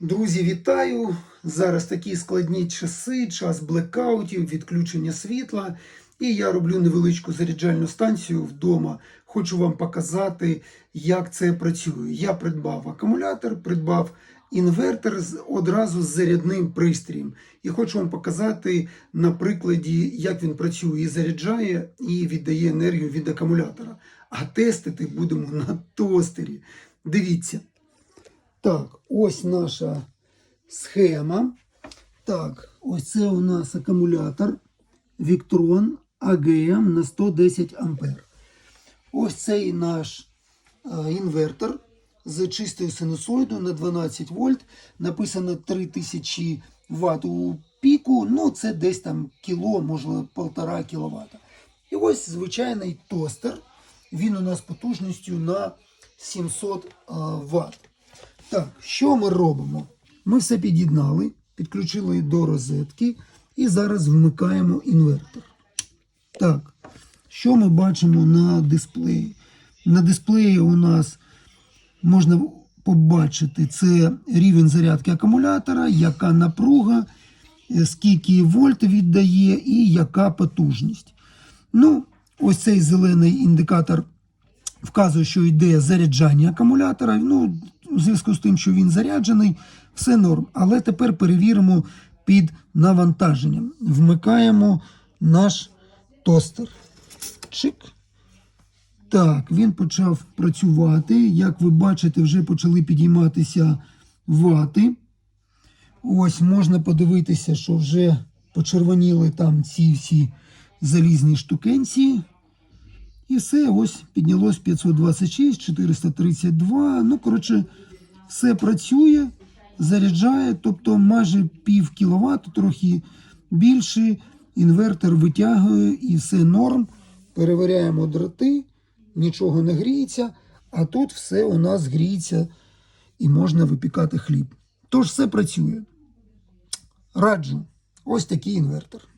Друзі, вітаю! Зараз такі складні часи, час блекаутів, відключення світла. І я роблю невеличку заряджальну станцію вдома. Хочу вам показати, як це працює. Я придбав акумулятор, придбав інвертор одразу з зарядним пристроєм. І хочу вам показати на прикладі, як він працює і заряджає, і віддає енергію від акумулятора. А тестити будемо на тостері. Дивіться. Так, ось наша схема. Так, ось це у нас акумулятор Victron AGM на 110 ампер. Ось цей наш е, інвертор з чистою синусоїдою на 12 вольт. Написано 3000 Вт у піку. Ну, це десь там кіло, можливо, полтора кіловата. І ось звичайний тостер. Він у нас потужністю на 700 Вт. Так, що ми робимо? Ми все під'єднали, підключили до розетки і зараз вмикаємо інвертор. Так, що ми бачимо на дисплеї? На дисплеї у нас можна побачити це рівень зарядки акумулятора, яка напруга, е, скільки вольт віддає і яка потужність. Ну, ось цей зелений індикатор вказує, що йде заряджання акумулятора. Ну, у зв'язку з тим, що він заряджений, все норм. Але тепер перевіримо під навантаженням. Вмикаємо наш тостер. Чик. Так, він почав працювати. Як ви бачите, вже почали підійматися вати. Ось можна подивитися, що вже почервоніли там ці всі залізні штукенці. І все, ось піднялось 526, 432. Ну, коротше, все працює, заряджає, тобто майже пів кіловату, трохи більше. Інвертор витягує і все норм. Перевіряємо дроти, нічого не гріється, а тут все у нас гріється і можна випікати хліб. Тож все працює. Раджу, ось такий інвертор.